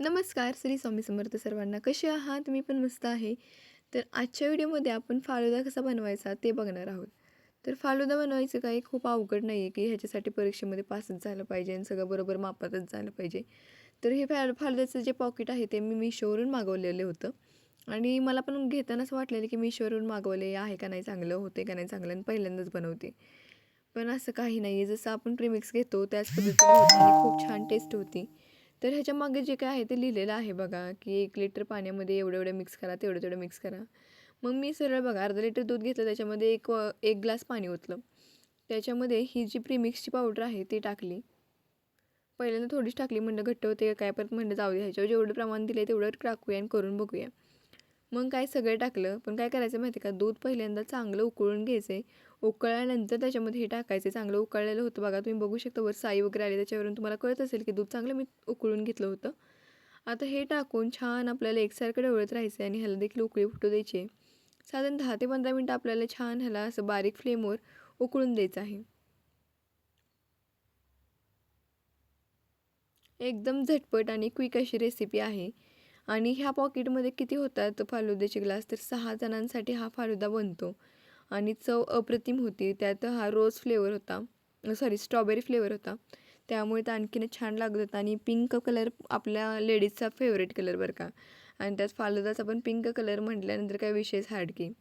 नमस्कार श्री स्वामी समर्थ सर्वांना. कसे आहात? मी पण मस्त आहे. तर आजच्या व्हिडिओमध्ये आपण फालुदा कसा बनवायचा ते बघणार आहोत. तर फालुदा बनवायचं काही खूप अवघड नाही आहे की ह्याच्यासाठी परीक्षेमध्ये पासच झालं पाहिजे आणि सगळं बरोबर मापातच झालं पाहिजे. तर हे फॅ फालुद्याचं जे पॉकेट आहे ते मी मिशोवरून मागवलेलं होतं. आणि मला पण घेतानाच वाटलेलं की मिशोवरून मागवले आहे का नाही चांगलं होते का नाही चांगलं आणि पहिल्यांदाच बनवते. पण असं काही नाही आहे जसं आपण प्रीमिक्स घेतो त्याच पद्धतीने खूप छान टेस्ट होती. तर ह्याच्या मागे जे काय आहे ते लिहिलेलं आहे बघा की एक लिटर पाण्यामध्ये एवढं एवढं मिक्स करा तेवढं तेवढं मिक्स करा. मग मी सरळ बघा अर्धा लिटर दूध घेतलं त्याच्यामध्ये एक एक ग्लास पाणी ओतलं. त्याच्यामध्ये ही जी प्रीमिक्सची पावडर आहे ती टाकली. पहिल्यांदा थोडीच टाकली म्हणलं घट्ट होते काय परत म्हणलं जाऊ दे ह्याच्यावर जेवढं प्रमाण दिलं आहे तेवढं टाकूया आणि करून बघूया. मग काय सगळं टाकलं? पण काय करायचं माहिती का? दूध पहिल्यांदा चांगलं उकळून घ्यायचं. आहे उकळल्यानंतर त्याच्यामध्ये हे टाकायचं. चांगलं उकळलेलं होतं. बघा तुम्ही बघू शकता वर साई वगैरे आली. त्याच्यावरून तुम्हाला कळत असेल की दूध चांगलं मी उकळून घेतलं होतं. आता हे टाकून छान आपल्याला एकसारखं ढवळत राहायचं आणि ह्याला देखील उकळी फुटू द्यायची. साधारण दहा ते पंधरा मिनटं आपल्याला छान ह्याला असं बारीक फ्लेमवर उकळून द्यायचं आहे. एकदम झटपट आणि क्विक अशी रेसिपी आहे. आणि ह्या पॉकेटमध्ये किती होतात फालुद्याचे ग्लास? तर सहा जणांसाठी हा फालुदा बनतो. आणि चव अप्रतिम होती. त्यात हा रोज फ्लेवर होता. सॉरी स्ट्रॉबेरी फ्लेवर होता. त्यामुळे तर आणखीनच छान लागत होता आणि पिंक कलर आपल्या लेडीजचा फेवरेट कलर बरं का. आणि त्यात फालुदाचा पण पिंक कलर म्हटल्यानंतर काय विशेष हार्ड की.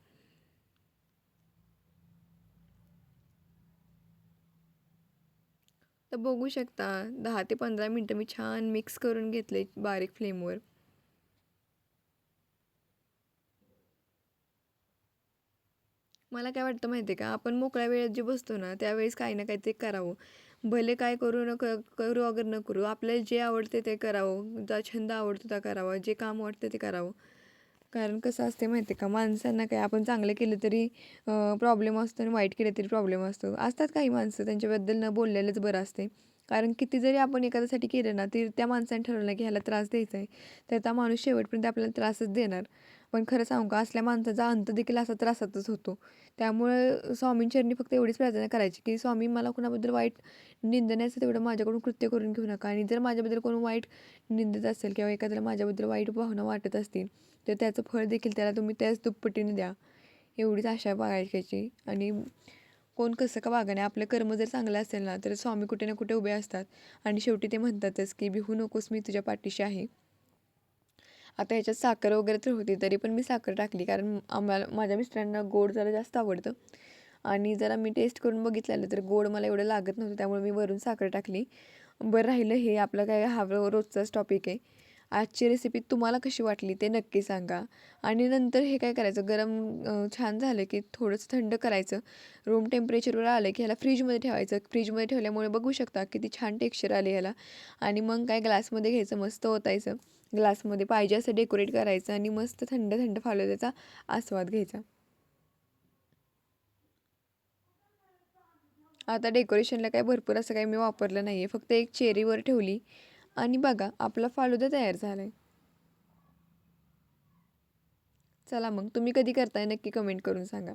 तर बघू शकता. दहा ते पंधरा मिनटं मी छान मिक्स करून घेतले बारीक फ्लेमवर मला काय वाटतं माहिती आहे का? आपण मोकळ्या वेळेत जे बसतो ना त्यावेळेस काही ना काही ते करावं. भले काय करू न करू अगर न करू आपल्याला जे आवडते ते करावं. जा छंद आवडतो त्या करावा. जे काम वाटतं ते करावं. कारण कसं असते माहिती आहे का? माणसांना काय आपण चांगलं केलं तरी प्रॉब्लेम असतो आणि वाईट केलं तरी प्रॉब्लेम असतो. असतात काही माणसं त्यांच्याबद्दल न बोललेलंच बरं असते कारण किती जरी आपण एखाद्यासाठी केलं ना तरी त्या माणसाने ठरवलं की ह्याला त्रास द्यायचा आहे तर त्या माणूस शेवटपर्यंत आपल्याला त्रासच देणार. पण खरं सांगू का असल्या माणसाचा अंत देखील असा त्रासातच होतो. त्यामुळे स्वामींचरणी फक्त एवढीच प्रार्थना करायची की स्वामी मला कुणाबद्दल वाईट निंदण्याचं तेवढं माझ्याकडून कृत्य करून घेऊ नका. आणि जर माझ्याबद्दल कोण वाईट निंदत असेल किंवा एखाद्याला माझ्याबद्दल वाईट भावना वाटत असतील तर त्याचं फळ देखील त्याला तुम्ही त्याच दुप्पटीने द्या. एवढीच आशा बघायची आणि कोण कसं का वागणे आपलं कर्म जर चांगलं असेल ना तर स्वामी कुठे ना कुठे उभे असतात. आणि शेवटी ते म्हणतातच की भिहू नकोस मी तुझ्या पाठीशी आहे. आता ह्याच्यात साखर वगैरे तर होती तरी पण मी साखर टाकली. कारण आम्हाला माझ्या मिस्टरांना गोड जरा जास्त आवडतं. आणि जरा मी टेस्ट करून बघितलेलं तर गोड मला एवढं लागत नव्हतं त्यामुळे मी वरून साखर टाकली. बरं राहिलं हे आपलं काय हा रोजचाच टॉपिक आहे. आजची रेसिपी तुम्हाला कशी वाटली ते नक्की सांगा. आणि नंतर हे काय करायचं? गरम छान झालं की थोडंसं थंड करायचं. रूम टेम्परेचरवर आलं की ह्याला फ्रीजमध्ये ठेवायचं. फ्रीजमध्ये ठेवल्यामुळे बघू शकता किती छान टेक्स्चर आले ह्याला. आणि मग काय ग्लासमध्ये घ्यायचं? मस्त ओतायचं. ग्लासमध्ये पाहिजे असं डेकोरेट करायचं आणि मस्त थंड थंड त्याचा आस्वाद घ्यायचा. आता डेकोरेशनला काय भरपूर असं काही मी वापरलं नाही आहे फक्त एक चेरीवर ठेवली. आणि बघा आपला फालुदा तयार झाला आहे चला मग तुम्ही कधी करताय नक्की कमेंट करून सांगा.